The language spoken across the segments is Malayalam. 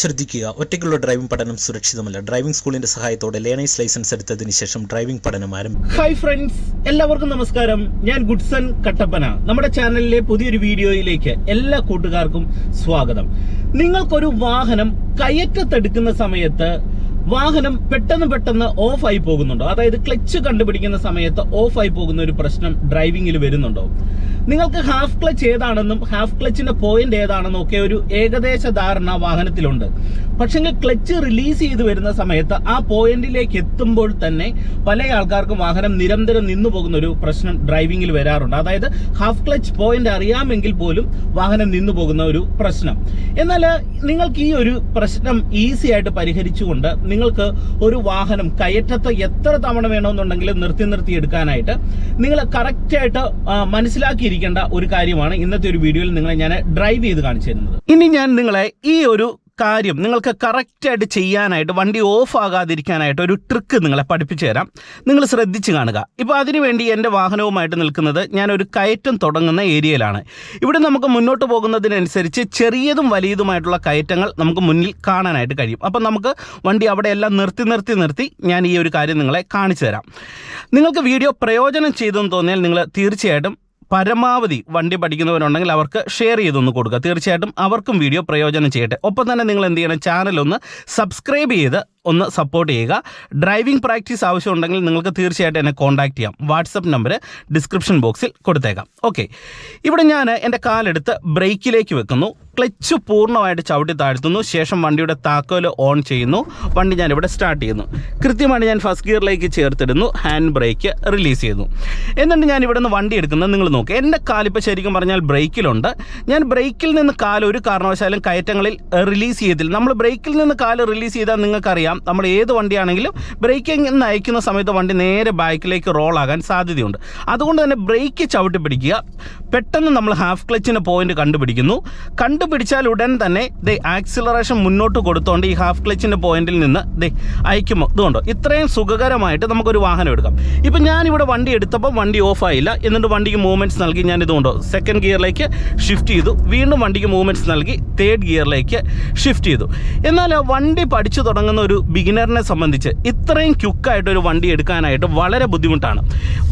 ശ്രദ്ധിക്കുക ഒറ്റയ്ക്കുള്ള ഡ്രൈവിംഗ് പഠനം സുരക്ഷിതമല്ല. ഡ്രൈവിംഗ് സ്കൂളിന്റെ സഹായത്തോടെ ലേണേഴ്സ് ലൈസൻസ് എടുത്തതിന് ശേഷം ഡ്രൈവിംഗ് പഠനം ആരംഭിക്കും ഹായ് ഫ്രണ്ട്സ് എല്ലാവർക്കും നമസ്കാരം. ഞാൻ ഗുഡ്സൺ കട്ടപ്പന. നമ്മുടെ ചാനലിലെ പുതിയൊരു വീഡിയോയിലേക്ക് എല്ലാ കൂട്ടുകാർക്കും സ്വാഗതം. നിങ്ങൾക്കൊരു വാഹനം കയറ്റത്തെടുക്കുന്ന സമയത്ത് വാഹനം പെട്ടെന്ന് പെട്ടെന്ന് ഓഫ് ആയി പോകുന്നുണ്ടോ? അതായത് ക്ലച്ച് കണ്ടുപിടിക്കുന്ന സമയത്ത് ഓഫ് ആയി പോകുന്ന ഒരു പ്രശ്നം ഡ്രൈവിംഗിൽ വരുന്നുണ്ടോ? നിങ്ങൾക്ക് ഹാഫ് ക്ലച്ച് ഏതാണെന്നും ഹാഫ് ക്ലച്ചിന്റെ പോയിന്റ് ഏതാണെന്നും ഒക്കെ ഒരു ഏകദേശ ധാരണ വാഹനത്തിലുണ്ട്. പക്ഷെങ്കിൽ ക്ലച്ച് റിലീസ് ചെയ്ത് വരുന്ന സമയത്ത് ആ പോയിന്റിലേക്ക് എത്തുമ്പോൾ തന്നെ പല ആൾക്കാർക്കും വാഹനം നിരന്തരം നിന്നു പോകുന്ന ഒരു പ്രശ്നം ഡ്രൈവിംഗിൽ വരാറുണ്ട്. അതായത് ഹാഫ് ക്ലച്ച് പോയിന്റ് അറിയാമെങ്കിൽ പോലും വാഹനം നിന്നു പോകുന്ന ഒരു പ്രശ്നം. എന്നാൽ നിങ്ങൾക്ക് ഈ ഒരു പ്രശ്നം ഈസി ആയിട്ട് പരിഹരിച്ചുകൊണ്ട് നിങ്ങൾക്ക് ഒരു വാഹനം കയറ്റത്ത് എത്ര തവണ വേണമെന്നുണ്ടെങ്കിലും നിർത്തി നിർത്തി എടുക്കാനായിട്ട് നിങ്ങൾ കറക്റ്റായിട്ട് മനസ്സിലാക്കിയിരിക്കേണ്ട ഒരു കാര്യമാണ് ഇന്നത്തെ ഒരു വീഡിയോയിൽ നിങ്ങളെ ഞാൻ ഡ്രൈവ് ചെയ്ത് കാണിച്ചു തരുന്നത്. ഇനി ഞാൻ നിങ്ങളെ ഈ ഒരു കാര്യം നിങ്ങൾക്ക് കറക്റ്റായിട്ട് ചെയ്യാനായിട്ട് വണ്ടി ഓഫ് ആകാതിരിക്കാനായിട്ട് ഒരു ട്രിക്ക് നിങ്ങളെ പഠിപ്പിച്ചു തരാം. നിങ്ങൾ ശ്രദ്ധിച്ച് കാണുക. ഇപ്പോൾ അതിനുവേണ്ടി എന്റെ വാഹനവുമായിട്ട് നിൽക്കുന്നത് ഞാനൊരു കയറ്റം തുടങ്ങുന്ന ഏരിയയിലാണ്. ഇവിടെ നമുക്ക് മുന്നോട്ട് പോകുന്നതിനനുസരിച്ച് ചെറിയതും വലിയതുമായിട്ടുള്ള കയറ്റങ്ങൾ നമുക്ക് മുന്നിൽ കാണാനായിട്ട് കഴിയും. അപ്പം നമുക്ക് വണ്ടി അവിടെയെല്ലാം നിർത്തി നിർത്തി നിർത്തി ഞാൻ ഈ ഒരു കാര്യം നിങ്ങളെ കാണിച്ചു തരാം. നിങ്ങൾക്ക് വീഡിയോ പ്രയോജനം ചെയ്തെന്ന് തോന്നിയാൽ നിങ്ങൾ തീർച്ചയായിട്ടും പരമാവധി വണ്ടി പഠിക്കുന്നവരുണ്ടെങ്കിൽ അവർക്ക് ഷെയർ ചെയ്തൊന്ന് കൊടുക്കുക. തീർച്ചയായിട്ടും അവർക്കും വീഡിയോ പ്രയോജനം ചെയ്യട്ടെ. ഒപ്പം തന്നെ നിങ്ങൾ എന്ത് ചെയ്യണം? ചാനൽ ഒന്ന് സബ്സ്ക്രൈബ് ചെയ്ത് ഒന്ന് സപ്പോർട്ട് ചെയ്യുക. ഡ്രൈവിംഗ് പ്രാക്ടീസ് ആവശ്യമുണ്ടെങ്കിൽ നിങ്ങൾക്ക് തീർച്ചയായിട്ടും എന്നെ കോൺടാക്ട് ചെയ്യാം. വാട്സപ്പ് നമ്പർ ഡിസ്ക്രിപ്ഷൻ ബോക്സിൽ കൊടുത്തേക്കാം. ഓക്കെ ഇവിടെ ഞാൻ എന്റെ കാലെടുത്ത് ബ്രേക്കിലേക്ക് വെക്കുന്നു. ക്ലച്ച് പൂർണമായിട്ട് ചവിട്ടി താഴ്ത്തുന്നു. ശേഷം വണ്ടിയുടെ താക്കോൽ ഓൺ ചെയ്യുന്നു. വണ്ടി ഞാനിവിടെ സ്റ്റാർട്ട് ചെയ്യുന്നു. കൃത്യമായിട്ട് ഞാൻ ഫസ്റ്റ് ഗിയറിലേക്ക് ചേർത്തിടുന്നു. ഹാൻഡ് ബ്രേക്ക് റിലീസ് ചെയ്യുന്നു. എന്നിട്ട് ഞാൻ ഇവിടെ നിന്ന് വണ്ടി എടുക്കുന്നത് നിങ്ങൾ നോക്കുക എന്റെ കാലിപ്പോൾ ശരിക്കും പറഞ്ഞാൽ ബ്രേക്കിലുണ്ട്. ഞാൻ ബ്രേക്കിൽ നിന്ന് കാൽ ഒരു കാരണവശാലും കയറ്റങ്ങളിൽ റിലീസ് ചെയ്തില്ല നമ്മൾ ബ്രേക്കിൽ നിന്ന് കാൽ റിലീസ് ചെയ്താൽ നിങ്ങൾക്കറിയാം നമ്മൾ ഏത് വണ്ടിയാണെങ്കിലും ബ്രേക്കിംഗ് എന്ന് അയക്കുന്ന സമയത്ത് വണ്ടി നേരെ ബാക്കിലേക്ക് റോൾ ആകാൻ സാധ്യതയുണ്ട്. അതുകൊണ്ട് തന്നെ ബ്രേക്ക് ചവിട്ടി പിടിക്കുക. പെട്ടെന്ന് നമ്മൾ ഹാഫ് ക്ലച്ചിന്റെ പോയിന്റ് കണ്ടുപിടിക്കുന്നു. കണ്ടുപിടിച്ചാൽ ഉടൻ തന്നെ ദേ ആക്സിലറേഷൻ മുന്നോട്ട് കൊടുത്തുകൊണ്ട് ഈ ഹാഫ് ക്ലച്ചിന്റെ പോയിന്റിൽ നിന്ന് ദേ അയക്കുമോ? ഇതുകൊണ്ടോ ഇത്രയും സുഖകരമായിട്ട് നമുക്കൊരു വാഹനം എടുക്കാം. ഇപ്പം ഞാനിവിടെ വണ്ടി എടുത്തപ്പോൾ വണ്ടി ഓഫ് ആയില്ല. എന്നിട്ട് വണ്ടിക്ക് മൂവ്മെന്റ്സ് നൽകി ഞാൻ ഇതുകൊണ്ടോ സെക്കൻഡ് ഗിയറിലേക്ക് ഷിഫ്റ്റ് ചെയ്തു. വീണ്ടും വണ്ടിക്ക് മൂവ്മെന്റ്സ് നൽകി തേർഡ് ഗിയറിലേക്ക് ഷിഫ്റ്റ് ചെയ്തു. എന്നാൽ വണ്ടി പഠിച്ചു തുടങ്ങുന്ന ഒരു ബിഗിനറിനെ സംബന്ധിച്ച് ഇത്രയും ക്യുക്കായിട്ട് ഒരു വണ്ടി എടുക്കാനായിട്ട് വളരെ ബുദ്ധിമുട്ടാണ്.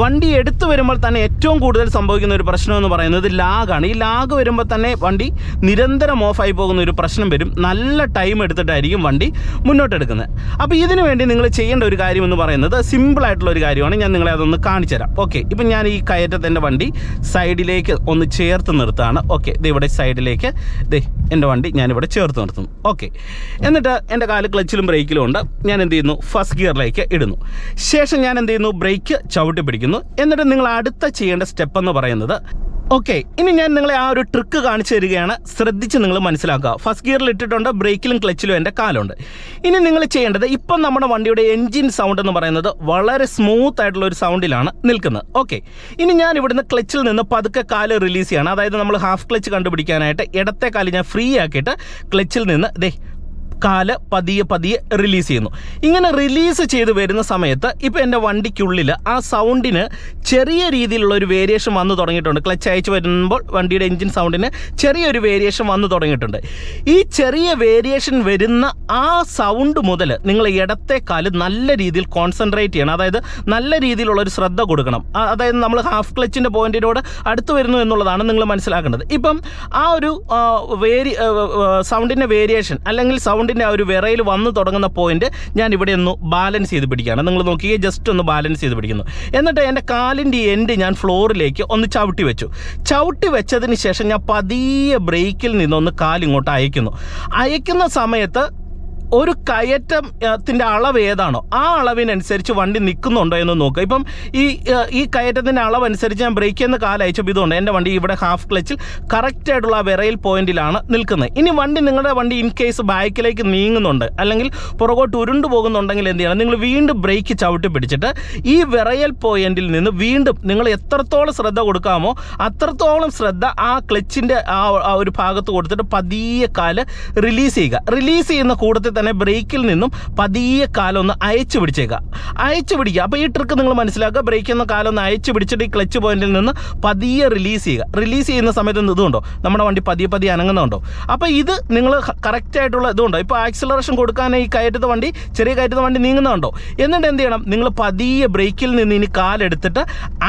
വണ്ടി എടുത്തു വരുമ്പോൾ തന്നെ ഏറ്റവും കൂടുതൽ സംഭവിക്കുന്ന ഒരു പ്രശ്നം എന്ന് പറയുന്നത് ലാഗാണ്. ഈ ലാഗ് വരുമ്പോൾ തന്നെ വണ്ടി നിരന്തരം ഓഫായി പോകുന്ന ഒരു പ്രശ്നം വരും. നല്ല ടൈം എടുത്തിട്ടായിരിക്കും വണ്ടി മുന്നോട്ടെടുക്കുന്നത്. അപ്പോൾ ഇതിനു വേണ്ടി നിങ്ങൾ ചെയ്യേണ്ട ഒരു കാര്യം എന്ന് പറയുന്നത് സിമ്പിളായിട്ടുള്ള ഒരു കാര്യമാണ്. ഞാൻ നിങ്ങളെ അതൊന്ന് കാണിച്ചു തരാം ഓക്കെ ഇപ്പം ഞാൻ ഈ കയറ്റത്തിന്റെ വണ്ടി സൈഡിലേക്ക് ഒന്ന് ചേർത്ത് നിർത്താണ് ഓക്കെ ഇത് ഇവിടെ സൈഡിലേക്ക് ദേ എന്റെ വണ്ടി ഞാനിവിടെ ചേർത്ത് നിർത്തുന്നു. ഓക്കെ എന്നിട്ട് എന്റെ കാൽ ക്ലച്ചിലും ബ്രേക്കിലും ഉണ്ട് ഞാൻ എന്ത് ചെയ്യുന്നു? ഫസ്റ്റ് ഗിയറിലേക്ക് ഇടുന്നു. ശേഷം ഞാൻ എന്ത് ചെയ്യുന്നു? ബ്രേക്ക് ചവിട്ടി പിടിക്കുന്നു. എന്നിട്ട് നിങ്ങൾ അടുത്ത ചെയ്യേണ്ട സ്റ്റെപ്പ് എന്ന് പറയുന്നത് ഓക്കെ ഇനി ഞാൻ നിങ്ങളെ ആ ഒരു ട്രിക്ക് കാണിച്ചു തരികയാണ്. ശ്രദ്ധിച്ച് നിങ്ങൾ മനസ്സിലാക്കുക. ഫസ്റ്റ് ഗിയറിൽ ഇട്ടിട്ടുണ്ട് ബ്രേക്കിലും ക്ലച്ചിലും എന്റെ കാലുണ്ട്. ഇനി നിങ്ങൾ ചെയ്യേണ്ടത് ഇപ്പം നമ്മുടെ വണ്ടിയുടെ എൻജിൻ സൗണ്ട് എന്ന് പറയുന്നത് വളരെ സ്മൂത്ത് ആയിട്ടുള്ള ഒരു സൗണ്ടിലാണ് നിൽക്കുന്നത്. ഓക്കെ ഇനി ഞാൻ ഇവിടുന്ന് ക്ലച്ചിൽ നിന്ന് പതുക്കെ കാൽ റിലീസ് ചെയ്യണം. അതായത് നമ്മൾ ഹാഫ് ക്ലച്ച് കണ്ടുപിടിക്കാനായിട്ട് ഇടത്തെ കാൽ ഞാൻ ഫ്രീ ആക്കിയിട്ട് ക്ലച്ചിൽ നിന്ന് ദേ കാൽ പതിയെ പതിയെ റിലീസ് ചെയ്യുന്നു. ഇങ്ങനെ റിലീസ് ചെയ്ത് വരുന്ന സമയത്ത് ഇപ്പോൾ എന്റെ വണ്ടിക്കുള്ളിൽ ആ സൗണ്ടിന് ചെറിയ രീതിയിലുള്ള ഒരു വേരിയേഷൻ വന്നു തുടങ്ങിയിട്ടുണ്ട്. ക്ലച്ച് അയച്ച് വരുമ്പോൾ വണ്ടിയുടെ എഞ്ചിൻ സൗണ്ടിന് ചെറിയൊരു വേരിയേഷൻ വന്നു തുടങ്ങിയിട്ടുണ്ട്. ഈ ചെറിയ വേരിയേഷൻ വരുന്ന ആ സൗണ്ട് മുതൽ നിങ്ങൾ ഇടത്തെ കാൽ നല്ല രീതിയിൽ കോൺസെൻട്രേറ്റ് ചെയ്യണം. അതായത് നല്ല രീതിയിലുള്ള ഒരു ശ്രദ്ധ കൊടുക്കണം. അതായത് നമ്മൾ ഹാഫ് ക്ലച്ചിന്റെ പോയിന്റിനോട് അടുത്ത് വരുന്നു എന്നുള്ളതാണ് നിങ്ങൾ മനസ്സിലാക്കേണ്ടത്. ഇപ്പം ആ ഒരു വേരി സൗണ്ടിന്റെ വേരിയേഷൻ അല്ലെങ്കിൽ സൗണ്ടിന്റെ ആ ഒരു വിറയിൽ വന്ന് തുടങ്ങുന്ന പോയിന്റ് ഞാൻ ഇവിടെ ഒന്ന് ബാലൻസ് ചെയ്ത് പിടിക്കുകയാണ്. നിങ്ങൾ നോക്കിയേ ജസ്റ്റ് ഒന്ന് ബാലൻസ് ചെയ്ത് പിടിക്കുന്നു. എന്നിട്ട് എന്റെ കാലിന്റെ എൻഡ് ഞാൻ ഫ്ലോറിലേക്ക് ഒന്ന് ചവിട്ടി വെച്ചു. ചവിട്ടി വെച്ചതിന് ശേഷം ഞാൻ പതിയെ ബ്രേക്കിൽ നിന്നൊന്ന് കാലിങ്ങോട്ട് അയക്കുന്നു അയക്കുന്ന സമയത്ത് ഒരു കയറ്റത്തിന്റെ അളവ് ഏതാണോ? ആ അളവിനനുസരിച്ച് വണ്ടി നിൽക്കുന്നുണ്ടോ എന്ന് നോക്കുക. ഇപ്പം ഈ ഈ കയറ്റത്തിന്റെ അനുസരിച്ച് ഞാൻ ബ്രേക്ക് ചെയ്യുന്ന കാലയച്ചപ്പോൾ ഇതുകൊണ്ട് എന്റെ വണ്ടി ഇവിടെ ഹാഫ് ക്ലച്ചിൽ കറക്റ്റായിട്ടുള്ള ആ വിറയിൽ പോയിന്റിലാണ് നിൽക്കുന്നത്. ഇനി വണ്ടി നിങ്ങളുടെ വണ്ടി ഇൻ കേസ് ബാക്കിലേക്ക് നീങ്ങുന്നുണ്ട് അല്ലെങ്കിൽ പുറകോട്ട് ഉരുണ്ടു പോകുന്നുണ്ടെങ്കിൽ എന്ത് ചെയ്യണം? നിങ്ങൾ വീണ്ടും ബ്രേക്ക് ചവിട്ടി പിടിച്ചിട്ട് ഈ വിറയൽ പോയിന്റിൽ നിന്ന് വീണ്ടും നിങ്ങൾ എത്രത്തോളം ശ്രദ്ധ കൊടുക്കാമോ അത്രത്തോളം ശ്രദ്ധ ആ ക്ലച്ചിന്റെ ആ ഒരു ഭാഗത്ത് കൊടുത്തിട്ട് പതിയെ കാൽ റിലീസ് ചെയ്യുക. റിലീസ് ചെയ്യുന്ന കൂട്ടത്തിൽ തന്നെ ബ്രേക്കിൽ നിന്നും പതിയെ കാലൊന്ന് അയച്ചു പിടിച്ചേക്കുക അയച്ചു പിടിക്കുക. അപ്പോൾ ഈ ട്രിക്ക് നിങ്ങൾ മനസ്സിലാക്കുക. ബ്രേക്കിൽ നിന്ന് കാലൊന്ന് അയച്ചു പിടിച്ചിട്ട് ഈ ക്ലച്ച് പോയിന്റിൽ നിന്ന് പതിയെ റിലീസ് ചെയ്യുക. റിലീസ് ചെയ്യുന്ന സമയത്ത് ഇതുണ്ടോ? നമ്മുടെ വണ്ടി പതിയെ പതിയെ അനങ്ങുന്നുണ്ടോ? അപ്പോൾ ഇത് നിങ്ങൾ കറക്റ്റായിട്ടുള്ള ഇതുണ്ടോ? ഇപ്പോൾ ആക്സിലറേഷൻ കൊടുക്കാൻ ഈ കയറ്റത്തെ വണ്ടി ചെറിയ കയറ്റത്തെ വണ്ടി നീങ്ങുന്നുണ്ടോ? എന്നിട്ട് എന്ത് ചെയ്യണം? നിങ്ങൾ പതിയെ ബ്രേക്കിൽ നിന്ന് ഇനി കാലെടുത്തിട്ട്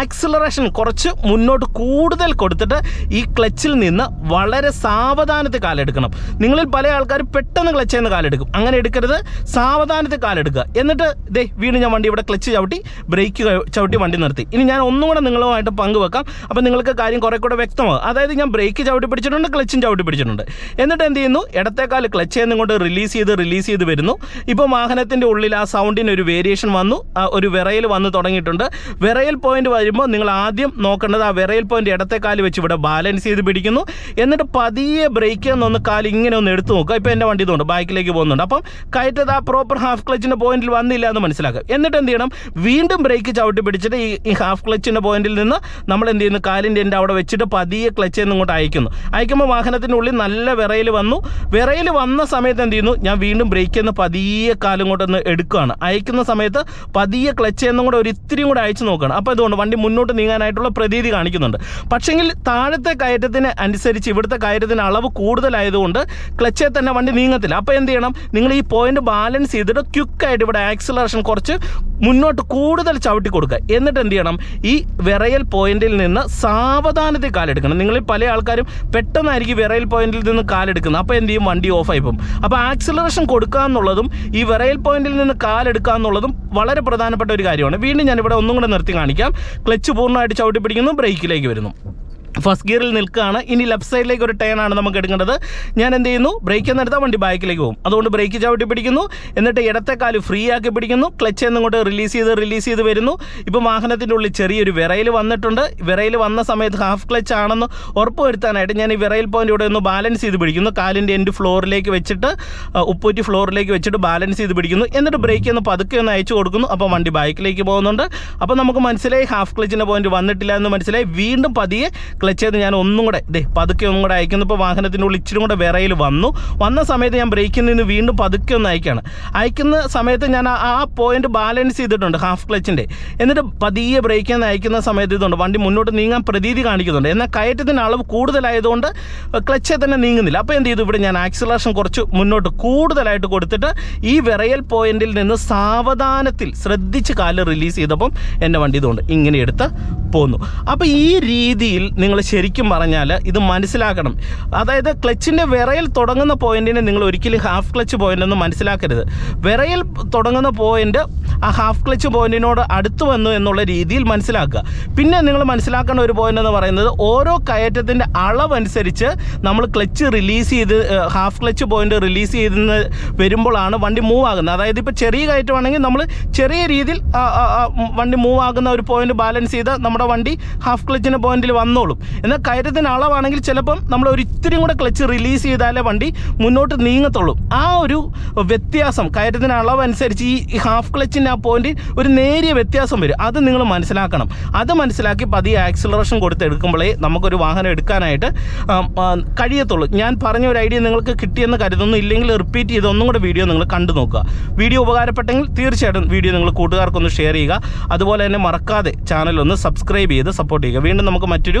ആക്സിലറേഷൻ കുറച്ച് മുന്നോട്ട് കൂടുതൽ കൊടുത്തിട്ട് ഈ ക്ലച്ചിൽ നിന്ന് വളരെ സാവധാനത്തിൽ കാലെടുക്കണം നിങ്ങളിൽ പല ആൾക്കാർ പെട്ടെന്ന് ക്ലച്ചിൽ നിന്ന് കാലെടുക്കും അങ്ങനെ എടുക്കരുത്. സാവധാനത്തിൽ കാലെടുക്കുക എന്നിട്ട് ദേ വീണ്ടും ഞാൻ വണ്ടി ഇവിടെ ക്ലച്ച് ചവിട്ടി ബ്രേക്ക് ചവിട്ടി വണ്ടി നിർത്തി. ഇനി ഞാൻ ഒന്നും കൂടെ നിങ്ങളുമായിട്ട് പങ്കുവെക്കാം. അപ്പോൾ നിങ്ങൾക്ക് കാര്യം കുറേ കൂടെ വ്യക്തമാകും. അതായത് ഞാൻ ബ്രേക്ക് ചവിട്ടി പിടിച്ചിട്ടുണ്ട് ക്ലച്ചും ചവിട്ടി പിടിച്ചിട്ടുണ്ട്. എന്നിട്ട് എന്ത് ചെയ്യുന്നു? ഇടത്തേക്കാൽ ക്ലച്ച് കൊണ്ട് റിലീസ് ചെയ്ത് റിലീസ് ചെയ്ത് വരുന്നു. ഇപ്പോൾ വാഹനത്തിന്റെ ഉള്ളിൽ ആ സൗണ്ടിന് ഒരു വേരിയേഷൻ വന്നു. ഒരു വിറയിൽ വന്ന് തുടങ്ങിയിട്ടുണ്ട്. വിറയൽ പോയിന്റ് വരുമ്പോൾ നിങ്ങൾ ആദ്യം നോക്കേണ്ടത് ആ വിറയൽ പോയിന്റ് ഇടത്തെ കാൽ വെച്ച് ഇവിടെ ബാലൻസ് ചെയ്ത് പിടിക്കുന്നു. എന്നിട്ട് പതിയെ ബ്രേക്ക് എന്നൊന്ന് കാൽ ഇങ്ങനെ ഒന്ന് എടുത്തു നോക്കുക. ഇപ്പോൾ എന്റെ വണ്ടി ഇതുണ്ട് ബാക്കിലേക്ക് പോകുന്നുണ്ട്. അപ്പം കയറ്റത് ആ പ്രോപ്പർ ഹാഫ് ക്ലച്ചിന്റെ പോയിന്റിൽ വന്നില്ല എന്ന് മനസ്സിലാക്കുക. എന്നിട്ട് എന്ത് ചെയ്യണം? വീണ്ടും ബ്രേക്ക് ചവിട്ടി പിടിച്ചിട്ട് ഈ ഈ ഹാഫ് ക്ലച്ചിന്റെ പോയിന്റിൽ നിന്ന് നമ്മൾ എന്ത് ചെയ്യുന്നു? കാലിന്റെ എന്റെ അവിടെ വെച്ചിട്ട് പതിയെ ക്ലച്ച് ഇങ്ങോട്ട് അയക്കുന്നു. അയക്കുമ്പോൾ വാഹനത്തിന്റെ ഉള്ളിൽ നല്ല വിറയിൽ വന്നു. വിറയിൽ വന്ന സമയത്ത് എന്ത് ചെയ്യുന്നു? ഞാൻ വീണ്ടും ബ്രേക്ക് എന്ന് പതിയെ കാലും കൊണ്ടൊന്ന് എടുക്കുകയാണ്. അയക്കുന്ന സമയത്ത് പതിയെ ക്ലച്ച് എന്നും കൂടെ ഒരു ഇത്തിരിയും കൂടെ അയച്ചു നോക്കുകയാണ്. അപ്പോൾ ഇതുകൊണ്ട് വണ്ടി മുന്നോട്ട് നീങ്ങാനായിട്ടുള്ള പ്രതീതി കാണിക്കുന്നുണ്ട്. പക്ഷെങ്കിൽ താഴത്തെ കയറ്റത്തിന് അനുസരിച്ച് ഇവിടുത്തെ കയറ്റത്തിന് അളവ് കൂടുതലായതുകൊണ്ട് ക്ലച്ചേ തന്നെ വണ്ടി നീങ്ങത്തില്ല. അപ്പോൾ എന്ത് ചെയ്യണം? നിങ്ങൾ ഈ പോയിന്റ് ബാലൻസ് ചെയ്തിട്ട് ക്യുക്കായിട്ട് ഇവിടെ ആക്സിലറേഷൻ കുറച്ച് മുന്നോട്ട് കൂടുതൽ ചവിട്ടി കൊടുക്കുക. എന്നിട്ട് എന്ത് ചെയ്യണം? ഈ വിറയൽ പോയിന്റിൽ നിന്ന് സാവധാനത്തിൽ കാലെടുക്കണം നിങ്ങൾ പല ആൾക്കാരും പെട്ടെന്നായിരിക്കും വിറയൽ പോയിന്റിൽ നിന്ന് കാലെടുക്കുന്നത് അപ്പോൾ എന്ത് ചെയ്യും? വണ്ടി ഓഫായി പോകും. അപ്പോൾ ആക്സിലറേഷൻ കൊടുക്കുക എന്നുള്ളതും ഈ വിറയൽ പോയിന്റിൽ നിന്ന് കാലെടുക്കുക എന്നുള്ളതും വളരെ പ്രധാനപ്പെട്ട ഒരു കാര്യമാണ്. വീണ്ടും ഞാനിവിടെ ഒന്നും കൂടെ നിർത്തി കാണിക്കാം. ക്ലച്ച് പൂർണമായിട്ട് ചവിട്ടി പിടിക്കുന്നു. ബ്രേക്കിലേക്ക് വരുന്നു. ഫസ്റ്റ് ഗിയറിൽ നിൽക്കുകയാണ് ഇനി ലെഫ്റ്റ് സൈഡിലേക്ക് ഒരു ടേൺ ആണ് നമുക്ക് എടുക്കേണ്ടത്. ഞാൻ എന്ത് ചെയ്യുന്നു? ബ്രേക്ക് എന്നെടുത്താൽ വണ്ടി ബാക്കിലേക്ക് പോകും. അതുകൊണ്ട് ബ്രേക്ക് ചവിട്ടി പിടിക്കുന്നു. എന്നിട്ട് ഇടത്തെ കാൽ ഫ്രീ ആക്കി പിടിക്കുന്നു. ക്ലച്ച് എന്നിങ്ങോട്ട് റിലീസ് ചെയ്ത് റിലീസ് ചെയ്ത് വരുന്നു. ഇപ്പം വാഹനത്തിന്റെ ഉള്ളിൽ ചെറിയൊരു വിറയിൽ വന്നിട്ടുണ്ട്. വിറയിൽ വന്ന സമയത്ത് ഹാഫ് ക്ലച്ച് ആണെന്ന് ഉറപ്പ് വരുത്താനായിട്ട് ഞാൻ ഈ വിറയിൽ പോയിന്റ് ഇവിടെ ഒന്ന് ബാലൻസ് ചെയ്ത് പിടിക്കുന്നു. കാലിന്റെ എൻഡ് ഫ്ലോറിലേക്ക് വെച്ചിട്ട് ഉപ്പൂറ്റി ഫ്ലോറിലേക്ക് വെച്ചിട്ട് ബാലൻസ് ചെയ്ത് പിടിക്കുന്നു. എന്നിട്ട് ബ്രേക്ക് ഒന്ന് പതുക്കെ ഒന്ന് അയച്ചു കൊടുക്കുന്നു. അപ്പോൾ വണ്ടി ബാക്കിലേക്ക് പോകുന്നുണ്ട്. അപ്പോൾ നമുക്ക് മനസ്സിലായി ഹാഫ് ക്ലച്ചിന്റെ പോയിന്റ് വന്നിട്ടില്ല എന്ന് മനസ്സിലായി. വീണ്ടും പതിയെ ക്ലച്ച് ചെയ്ത് ഞാൻ ഒന്നും കൂടെ ദേ പതുക്കെ ഒന്നും കൂടെ അയക്കുന്നു. ഇപ്പോൾ വാഹനത്തിന്റെ ഉള്ളിൽ ഇച്ചിരി കൂടെ വിറയിൽ വന്നു. വന്ന സമയത്ത് ഞാൻ ബ്രേക്കിൽ നിന്ന് വീണ്ടും പതുക്കെ ഒന്ന് അയക്കുകയാണ് അയക്കുന്ന സമയത്ത് ഞാൻ ആ- പോയിന്റ് ബാലൻസ് ചെയ്തിട്ടുണ്ട് ഹാഫ് ക്ലച്ചിന്റെ എന്നിട്ട് പതിയെ ബ്രേക്കിൽ നിന്ന് അയക്കുന്ന സമയത്ത് ഇതുണ്ട്. വണ്ടി മുന്നോട്ട് നീങ്ങാൻ പ്രതീതി കാണിക്കുന്നുണ്ട്. എന്നാൽ കയറ്റത്തിന്റെ അളവ് കൂടുതലായതുകൊണ്ട് ക്ലച്ചെ തന്നെ നീങ്ങുന്നില്ല. അപ്പോൾ എന്ത് ചെയ്തു? ഇവിടെ ഞാൻ ആക്സിലറേഷൻ കുറച്ച് മുന്നോട്ട് കൂടുതലായിട്ട് കൊടുത്തിട്ട് ഈ വിറയൽ പോയിന്റിൽ നിന്ന് സാവധാനത്തിൽ ശ്രദ്ധിച്ച് കാൽ റിലീസ് ചെയ്തപ്പം എന്റെ വണ്ടി ഇതുകൊണ്ട് ഇങ്ങനെ എടുത്ത് പോന്നു. അപ്പോൾ ഈ രീതിയിൽ നിങ്ങൾ ശരിക്കും പറഞ്ഞാൽ ഇത് മനസ്സിലാക്കണം. അതായത് ക്ലച്ചിന്റെ വിറയിൽ തുടങ്ങുന്ന പോയിന്റിനെ നിങ്ങൾ ഒരിക്കലും ഹാഫ് ക്ലച്ച് പോയിന്റ് എന്ന് മനസ്സിലാക്കരുത്. വിറയിൽ തുടങ്ങുന്ന പോയിന്റ് ആ ഹാഫ് ക്ലച്ച് പോയിന്റിനോട് അടുത്ത് വന്നു എന്നുള്ള രീതിയിൽ മനസ്സിലാക്കുക. പിന്നെ നിങ്ങൾ മനസ്സിലാക്കേണ്ട ഒരു പോയിന്റ് എന്ന് പറയുന്നത് ഓരോ കയറ്റത്തിന്റെ അളവനുസരിച്ച് നമ്മൾ ക്ലച്ച് റിലീസ് ചെയ്ത് ഹാഫ് ക്ലച്ച് പോയിന്റ് റിലീസ് ചെയ്ത് വരുമ്പോഴാണ് വണ്ടി മൂവ് ആകുന്നത്. അതായത് ഇപ്പോൾ ചെറിയ കയറ്റമാണെങ്കിൽ നമ്മൾ ചെറിയ രീതിയിൽ വണ്ടി മൂവ് ആകുന്ന ഒരു പോയിന്റ് ബാലൻസ് ചെയ്ത് നമ്മുടെ വണ്ടി ഹാഫ് ക്ലച്ചിന്റെ പോയിന്റിൽ വന്നോളും. എന്നാൽ കയറ്റത്തിന് അളവാണെങ്കിൽ ചിലപ്പം നമ്മൾ ഒരു ഇത്തിരി കൂടെ ക്ലച്ച് റിലീസ് ചെയ്താലേ വണ്ടി മുന്നോട്ട് നീങ്ങത്തുള്ളൂ. ആ ഒരു വ്യത്യാസം കയറ്റത്തിന് അളവനുസരിച്ച് ഈ ഹാഫ് ക്ലച്ചിന്റെ ആ പോയിന്റ് ഒരു നേരിയ വ്യത്യാസം വരും. അത് നിങ്ങൾ മനസ്സിലാക്കണം. അത് മനസ്സിലാക്കി പതിയെ ആക്സിലറേഷൻ കൊടുത്തെടുക്കുമ്പോഴേ നമുക്കൊരു വാഹനം എടുക്കാനായിട്ട് കഴിയത്തുള്ളൂ. ഞാൻ പറഞ്ഞ ഒരു ഐഡിയ നിങ്ങൾക്ക് കിട്ടിയെന്ന് കരുതുന്നു. ഇല്ലെങ്കിൽ റിപ്പീറ്റ് ചെയ്ത് ഒന്നും കൂടെ വീഡിയോ നിങ്ങൾ കണ്ടു നോക്കുക. വീഡിയോ ഉപകാരപ്പെട്ടെങ്കിൽ തീർച്ചയായിട്ടും വീഡിയോ നിങ്ങൾ കൂട്ടുകാർക്കൊന്ന് ഷെയർ ചെയ്യുക. അതുപോലെ തന്നെ മറക്കാതെ ചാനൽ ഒന്ന് സബ്സ്ക്രൈബ് ചെയ്ത് സപ്പോർട്ട് ചെയ്യുക. വീണ്ടും നമുക്ക് മറ്റൊരു